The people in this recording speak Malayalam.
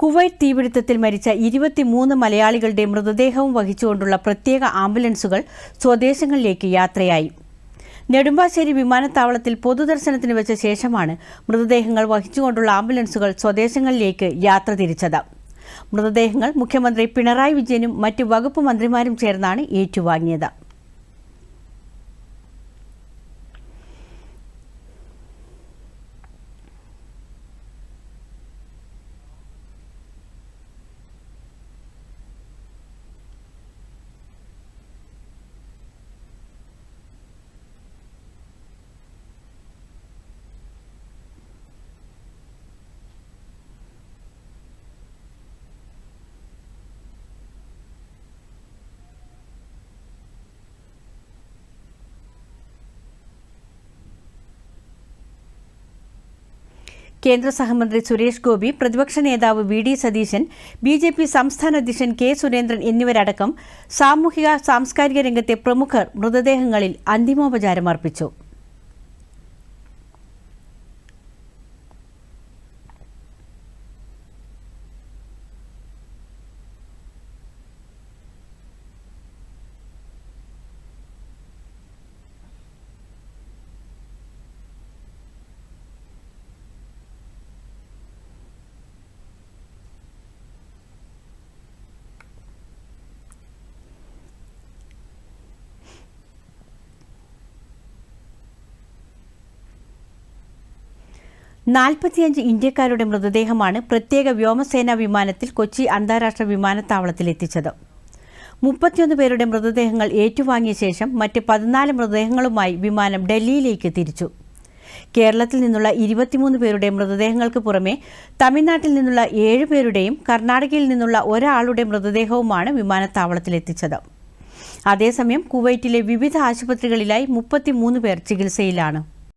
കുവൈറ്റ് തീപിടുത്തത്തിൽ മരിച്ച ഇരുപത്തിമൂന്ന് മലയാളികളുടെ മൃതദേഹവും വഹിച്ചുകൊണ്ടുള്ള പ്രത്യേക ആംബുലൻസുകൾ സ്വദേശങ്ങളിലേക്ക് യാത്രയായി. നെടുമ്പാശ്ശേരി വിമാനത്താവളത്തിൽ പൊതുദർശനത്തിന് വെച്ച ശേഷമാണ് മൃതദേഹങ്ങൾ വഹിച്ചുകൊണ്ടുള്ള ആംബുലൻസുകൾ സ്വദേശങ്ങളിലേക്ക് യാത്ര തിരിച്ചത്. മൃതദേഹങ്ങൾ മുഖ്യമന്ത്രി പിണറായി വിജയനും മറ്റ് വകുപ്പ് മന്ത്രിമാരും ചേർന്നാണ് ഏറ്റുവാങ്ങിയത്. കേന്ദ്ര സഹമന്ത്രി സുരേഷ് ഗോപി പ്രതിപക്ഷ നേതാവ് V D Satheesan B J P സംസ്ഥാന അധ്യക്ഷൻ കെ സുരേന്ദ്രൻ എന്നിവരടക്കം സാമൂഹിക സാംസ്കാരിക രംഗത്തെ പ്രമുഖർ മൃതദേഹങ്ങളിൽ അന്തിമോപചാരം നാൽപ്പത്തിയഞ്ച് ഇന്ത്യക്കാരുടെ മൃതദേഹമാണ് പ്രത്യേക വ്യോമസേനാ വിമാനത്തിൽ കൊച്ചി അന്താരാഷ്ട്ര വിമാനത്താവളത്തിൽ എത്തിച്ചത്. മുപ്പത്തിയൊന്ന് പേരുടെ മൃതദേഹങ്ങൾ ഏറ്റുവാങ്ങിയ ശേഷം മറ്റ് പതിനാല് മൃതദേഹങ്ങളുമായി വിമാനം ഡൽഹിയിലേക്ക് തിരിച്ചു. കേരളത്തിൽ നിന്നുള്ള ഇരുപത്തിമൂന്ന് പേരുടെ മൃതദേഹങ്ങൾക്ക് പുറമെ തമിഴ്നാട്ടിൽ നിന്നുള്ള ഏഴ് പേരുടെയും കർണാടകയിൽ നിന്നുള്ള ഒരാളുടെ മൃതദേഹവുമാണ് വിമാനത്താവളത്തിലെത്തിച്ചത് അതേസമയം കുവൈറ്റിലെ വിവിധ ആശുപത്രികളിലായി മുപ്പത്തിമൂന്ന് പേർ ചികിത്സയിലാണ്.